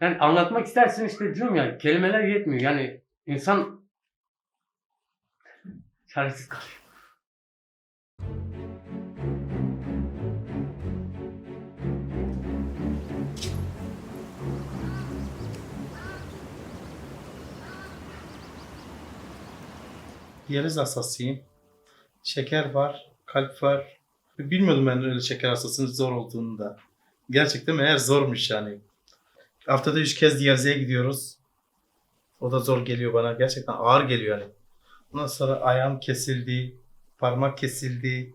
Yani anlatmak istersin işte diyorum ya kelimeler yetmiyor. Yani insan çaresiz kalıyor. Diyaliz hastasıyım. Şeker var, kalp var. Bilmiyordum ben öyle şeker hastasının zor olduğunu da. Gerçekten meğer zormuş yani. Haftada üç kez diyalize gidiyoruz. O da zor geliyor bana. Gerçekten ağır geliyor yani. Ondan sonra ayağım kesildi, parmak kesildi.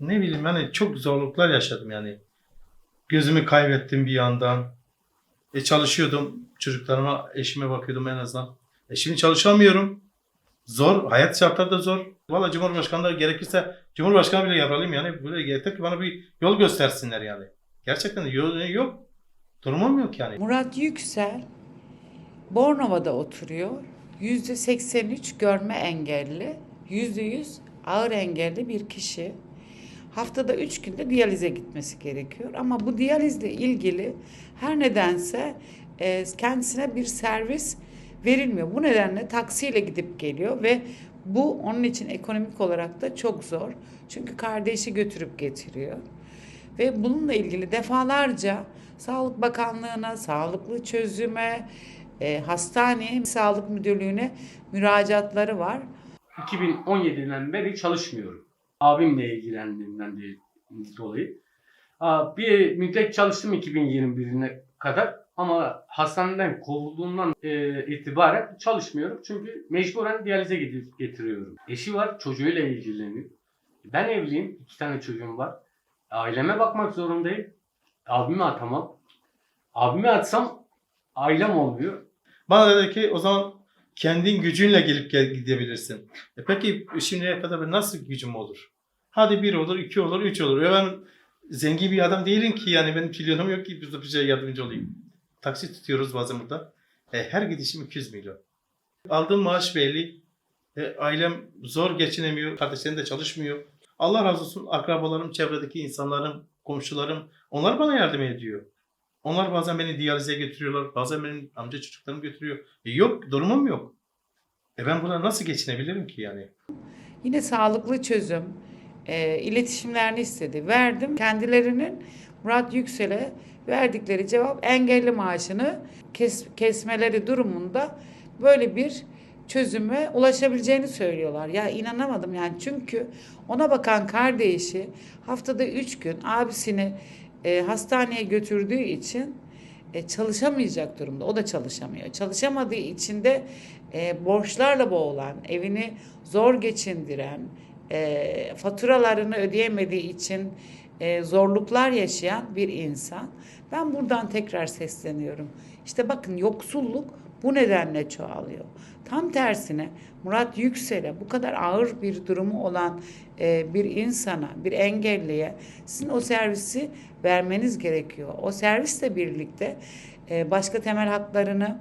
Ne bileyim hani çok zorluklar yaşadım yani. Gözümü kaybettim bir yandan. E çalışıyordum. Çocuklarıma, eşime bakıyordum en azından. E şimdi çalışamıyorum. Zor. Hayat şartları da zor. Valla Cumhurbaşkanı da gerekirse Cumhurbaşkanı bile yavralıyım yani. Böyle yeter ki bana bir yol göstersinler yani. Gerçekten yol yok. Durumum yok yani. Murat Yüksel Bornova'da oturuyor. %83 görme engelli, %100 ağır engelli bir kişi. Haftada 3 günde diyalize gitmesi gerekiyor. Ama bu diyalizle ilgili her nedense e, kendisine bir servis verilmiyor. Bu nedenle taksiyle gidip geliyor ve bu onun için ekonomik olarak da çok zor. Çünkü kardeşi götürüp getiriyor. Ve bununla ilgili defalarca Sağlık Bakanlığı'na, sağlıklı çözüme, e, hastaneye, sağlık müdürlüğüne müracaatları var. 2017'den beri çalışmıyorum. Abimle ilgilendiğimden de- dolayı. Bir müddet çalıştım 2021'ine kadar ama hastaneden kovulduğumdan e, itibaren çalışmıyorum. Çünkü mecburen diyalize getiriyorum. Eşi var, çocuğuyla ilgileniyor. Ben evliyim, iki tane çocuğum var. Aileme bakmak zorundayım. Abimi atamam. Abimi atsam ailem olmuyor. Bana dedi ki o zaman kendin gücünle gelip gel gidebilirsin. E peki şimdiye kadar nasıl gücüm olur? Hadi bir olur, iki olur, üç olur. Ya ben zengin bir adam değilim ki yani benim trilyonum yok ki bir şey yardımcı olayım. Taksi tutuyoruz bazen burada. E, her gidişim 200 milyon. Aldığım maaş belli. E, ailem zor geçinemiyor. Kardeşlerim de çalışmıyor. Allah razı olsun akrabalarım, çevredeki insanlarım, komşularım onlar bana yardım ediyor. Onlar bazen beni diyalize götürüyorlar. Bazen benim amca çocuklarım götürüyor. E yok durumum yok. E ben buna nasıl geçinebilirim ki yani? Yine sağlıklı çözüm, e, iletişimlerini istedi. Verdim. Kendilerinin Murat Yüksel'e verdikleri cevap engelli maaşını kes, kesmeleri durumunda böyle bir çözüme ulaşabileceğini söylüyorlar. Ya inanamadım yani çünkü ona bakan kardeşi haftada üç gün abisini e, hastaneye götürdüğü için e, çalışamayacak durumda. O da çalışamıyor. Çalışamadığı için de e, borçlarla boğulan, evini zor geçindiren, e, faturalarını ödeyemediği için e, zorluklar yaşayan bir insan. Ben buradan tekrar sesleniyorum. İşte bakın yoksulluk bu nedenle çoğalıyor. Tam tersine Murat Yüksel'e bu kadar ağır bir durumu olan e, bir insana, bir engelliye sizin o servisi vermeniz gerekiyor. O servisle birlikte e, başka temel haklarını,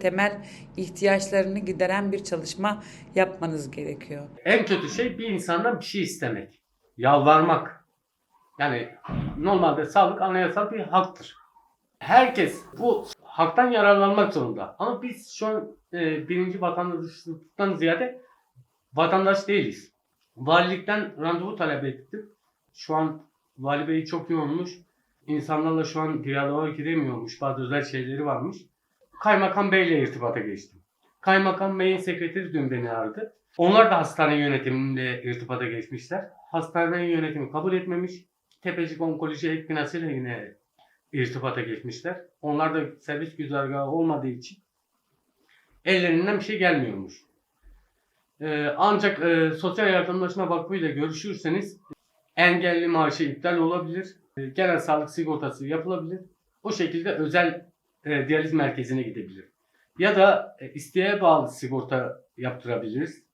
temel ihtiyaçlarını gideren bir çalışma yapmanız gerekiyor. En kötü şey bir insandan bir şey istemek. Yalvarmak. Yani normalde sağlık anayasal bir haktır. Herkes bu haktan yararlanmak zorunda. Ama biz şu an e, birinci vatandaşlıktan ziyade vatandaş değiliz. Valilikten randevu talep ettim. Şu an vali bey çok yoğunmuş. İnsanlarla şu an diyaloğa giremiyormuş. Bazı özel şeyleri varmış. Kaymakam beyle irtibata geçtim. Kaymakam Bey'in sekreteri dün beni aradı. Onlar da hastane yönetimiyle irtibata geçmişler. Hastane yönetimi kabul etmemiş. Tepecik Onkoloji Ek Binası'yla yine irtibata geçmişler. Onlar da servis güzergahı olmadığı için ellerinden bir şey gelmiyormuş. Ee, ancak e, Sosyal Yardımlaşma Vakfı ile görüşürseniz engelli maaşı iptal olabilir. E, genel sağlık sigortası yapılabilir. O şekilde özel e, diyaliz merkezine gidebilir. Ya da e, isteğe bağlı sigorta yaptırabiliriz.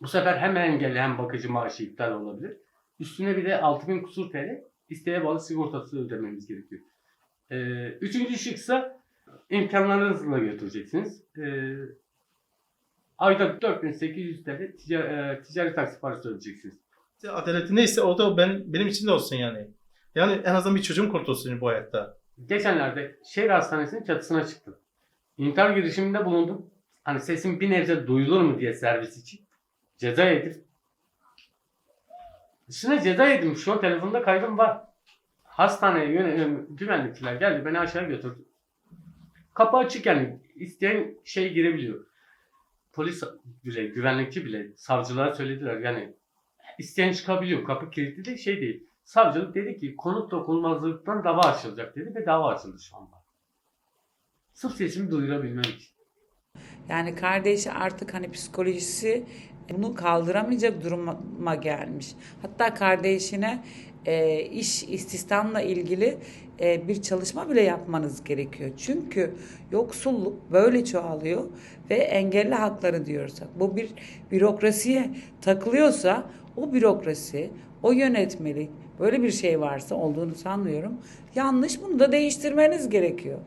Bu sefer hem engelli hem bakıcı maaşı iptal olabilir. Üstüne bir de 6000 kusur TL isteğe bağlı sigortası ödememiz gerekiyor. E, üçüncü şıksa imkanlarınızla götüreceksiniz. E, ayda 4800 TL tica- e, ticari taksi parası ödeyeceksiniz. Adaleti neyse o da ben benim için de olsun yani. Yani en azından bir çocuğum kurtulsun bu hayatta. Geçenlerde şehir hastanesinin çatısına çıktım. İntihar girişiminde bulundum. Hani sesim bir nebze duyulur mu diye servis için. Ceza yedim. Üstüne ceza yedim. Şu an telefonda kaydım var. Hastaneye yönelim güvenlikçiler geldi beni aşağı götürdü. Kapı açık yani isteyen şey girebiliyor. Polis bile, güvenlikçi bile savcılara söylediler yani isteyen çıkabiliyor. Kapı kilitli de şey değil. Savcılık dedi ki konut dokunulmazlıktan dava açılacak dedi ve dava açıldı şu anda. Sırf sesimi duyurabilmem için. Yani kardeşi artık hani psikolojisi bunu kaldıramayacak duruma gelmiş. Hatta kardeşine e, iş istihdamla ilgili e, bir çalışma bile yapmanız gerekiyor. Çünkü yoksulluk böyle çoğalıyor ve engelli hakları diyorsak bu bir bürokrasiye takılıyorsa o bürokrasi, o yönetmelik böyle bir şey varsa olduğunu sanmıyorum. Yanlış bunu da değiştirmeniz gerekiyor.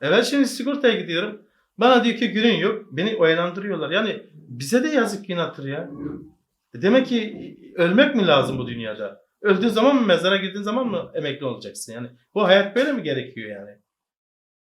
Evet şimdi sigortaya gidiyorum. Bana diyor ki günün yok. Beni oyalandırıyorlar. Yani bize de yazık günahtır ya. E Demek ki ölmek mi lazım bu dünyada? Öldüğün zaman mı mezara girdiğin zaman mı emekli olacaksın? Yani bu hayat böyle mi gerekiyor yani?